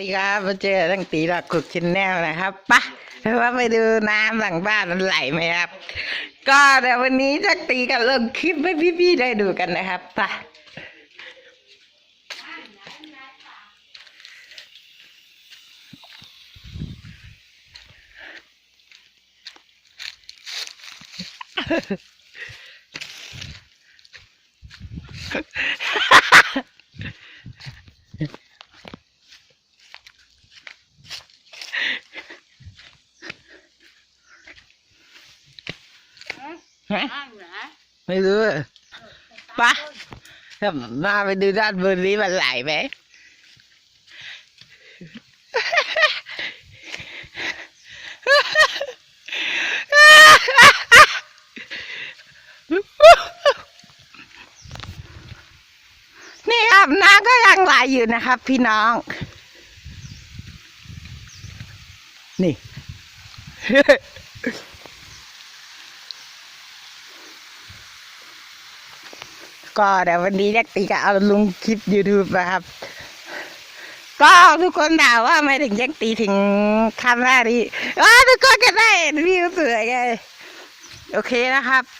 ดีครับมาเจอตั้งตีหลักขุดชินแนลนะครับปะเพราะว่าไปดูน้ำหลังบ้านมันไหลไหมครับ ก็เดี๋ยววันนี้จักตีกันลงคลิปให้พี่ๆได้ดูกันนะครับปะฮะข้างเหรอไม่รู้ปะมาไปดูด้านบนนี้มันไหลไหมนี่ครับน้ำก็ยังไหลอยู่นะครับ พี่น้อง นี่ ก็เดี๋ยววันนี้เล็กตีก็เอาลงคลิป YouTube นะครับ ก็ทุกคนถามว่าไม่ถึงยักตีถึงคันแรกนี้อ๋อทุกคนก็ได้วิวสวยไงโอเคนะครับ